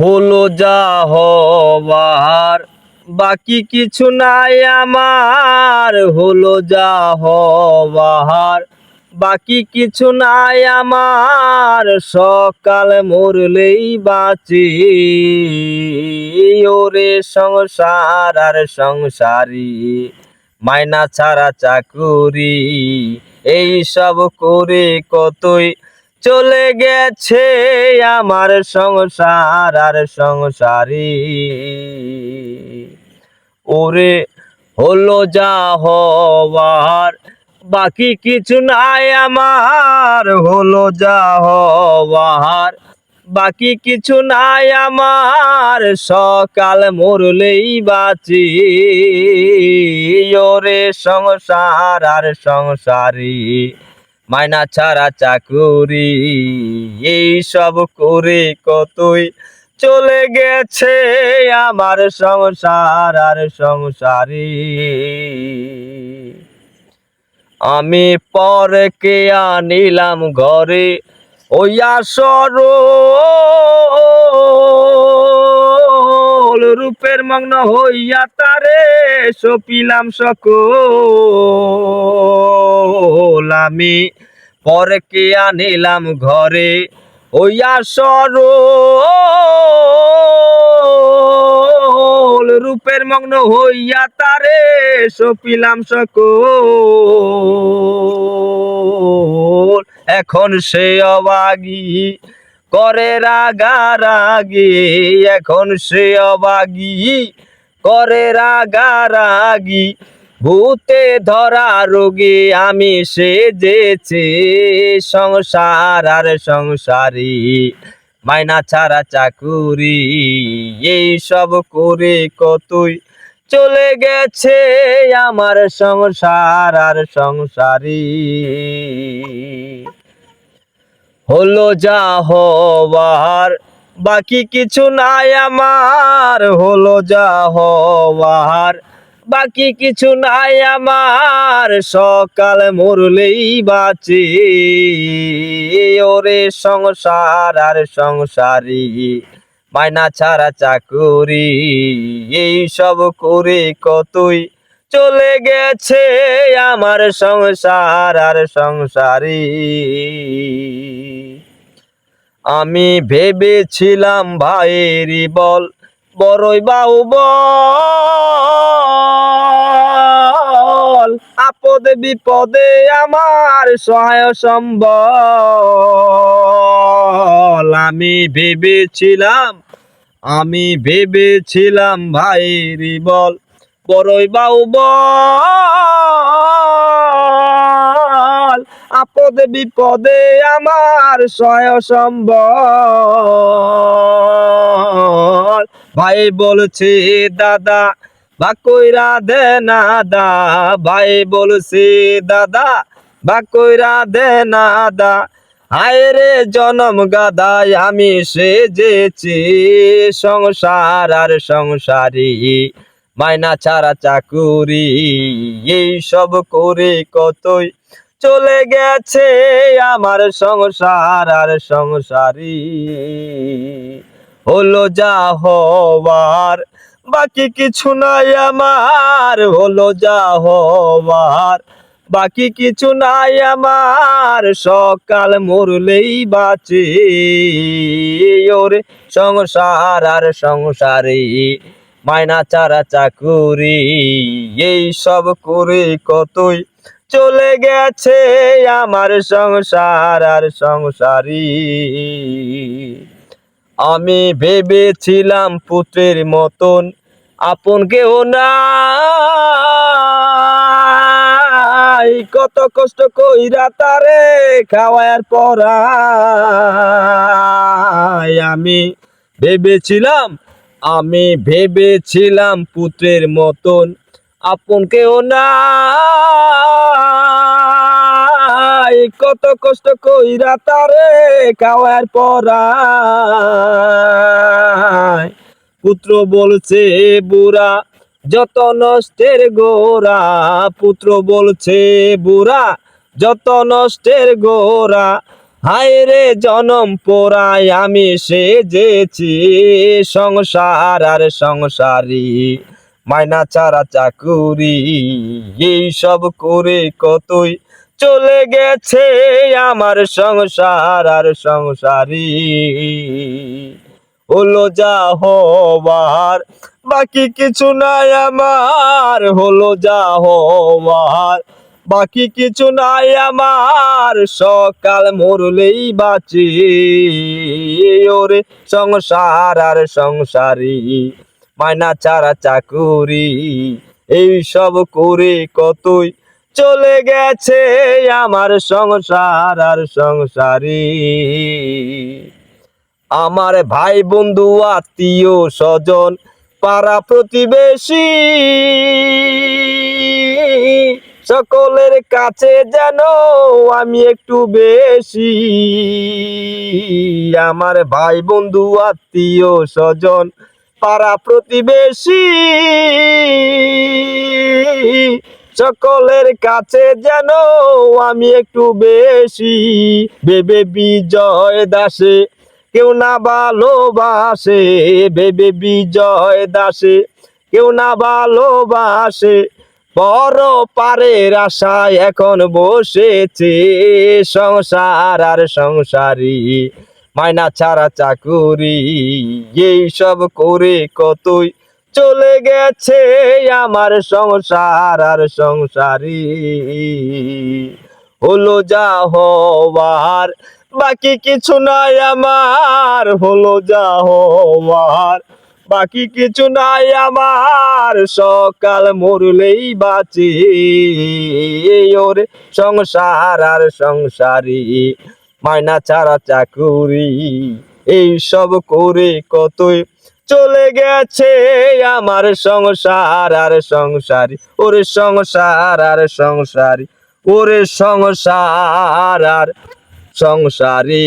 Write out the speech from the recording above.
হলো যা হবার বাকি কিছু নাই আমার, হলো যা হবার বাকি কিছু নাই আমার, সকাল মরলেই বাঁচি। ওরে সংসার আর সংসারী, মাইনা ছাড়া চাকুরি। এই সব করে কতই চলে গেছে আমার সংসার আর সংসারী। ওরে হলো যা হবার বাকি কিছু নাই আমার। হলো যা হবার বাকি কিছু নাই আমার। সকাল মরলেই বাঁচি। ওরে সংসার আর সংসারী। মাইনা ছাড়া চাকুরি, এই সব করে কতই চলে গেছে আমার সংসার আর সংসারী। আমি পরকে আনিলাম ঘরে, ওই আসর রূপের মগ্ন হইয়া তারে সপিলাম সকল। আমি পরকে আনিলাম ঘরে? ওই আসর রূপের মগ্ন হইয়া তারে সপিলাম সকল। এখন সে অবাগি, করে রাগারাগি। এখন সে অবাগি, করে রাগারাগি। ভূতে ধরা রোগে আমি সেজেছি। সংসার আর সংসারী, মাইনা ছাড়া চাকুরি। এই সব করে কতই চলে গেছে আমার সংসার আর সংসারী। হলো যা হবার বাকি কিছু নাই আমার। হলো যা হবার বাকি কিছু নাই আমার। সকাল মরলেই বাঁচি। ওরে সংসার আর সংসারী, মাইনা ছাড়া চাকুরি, এই সব করে কতই চলে গেছে আমার সংসার আর সংসারী। আমি ভেবেছিলাম ভাইয়েরই বল, বড়ই বাউ বল আপদে বিপদে আমার সহায় সম্বল। আমি ভেবেছিলাম আমি ভেবেছিলাম ভাইয়েরই বল, বড়ই বাউ বল আপদে বিপদে আমার সহায় সম্বল। ভাই বলছে, দাদা বা কইরা দে না দা ভাই বলছে, দাদা, বা কইরা দে না দা হায় রে জনম গাদায় আমি সেজেছি, সংসার আর সংসারী, মাইনা ছাড়া চাকুরি, এই সব করে কতই চলে গেছে আমার সংসার আর সংসারী, হলো যা হবার বাকি কিছু নাই আমার, হলো যা হবার বাকি কিছু নাই আমার, সকাল মরলেই বাঁচে। ওর সংসার আর সংসারে, মাইনা চারা চাকুরি, এই সব করে কতই চলে গেছে আমার সংসার আর সংসারী। আমি ভেবেছিলাম পুত্রের মতন আপন কেউ নাই। কত কষ্ট কইরা তারে খাওয়ার পরাই। আমি ভেবেছিলাম আমি ভেবেছিলাম পুত্রের মতন আপন কেউ নাই। কত কষ্ট কইরা তারে খাওয়ার পরাই। পুত্র বলছে বুড়া, যত নষ্টের গোরা পুত্র বলছে, বুড়া, যত নষ্টের গোরা হায় রে জনম পোড়ায় আমি সেজেছি। সংসার আর সংসারী, মাইনা চারা চাকুরি, এই সব করে কতই চলে গেছে আমার সংসার আর সংসারী। হলো যা হবার বাকি কিছু নাই আমার। হলো যা হবার বাকি কিছু নাই আমার। সকাল মরলেই বাঁচি। ওরে সংসার আর সংসারী মায়না চারা চাকুরি। এই সব করে কতই চলে গেছে আমার সংসার আর সংসারী। আমার ভাই বন্ধু আত্মীয় স্বজন, পাড়া প্রতিবেশী, সকলের কাছে যেন আমি একটু বেশি। আমার ভাই বন্ধু আত্মীয় স্বজন, পাড়া প্রতিবেশী, সকলের কাছে যেন আমি একটু বেশি। বেবে বিজয় দাসে কেউ না ভালোবাসে বেবে বিজয় দাসে। কেউ না ভালোবাসে, বড় পারের আশায় এখন বসেছে। সংসার আর সংসারী মায়না ছাড়া চাকুরি। এই সব করে কতই চলে গেছে আমার সংসার আর সংসারী। হলো যা হবার বাকি কিছু নাই আমার, হলো যা হবার বাকি কিছু নাই আমার, সকাল মরলেই বাঁচি। ওরে সংসার আর সংসারী মায়না ছাড়া চাকুরি। এই সব করে কতই চলে গেছে আমার সংসার আর সংসারী। ওরে সংসার আর সংসারী, ওরে সংসার আর সংসারী।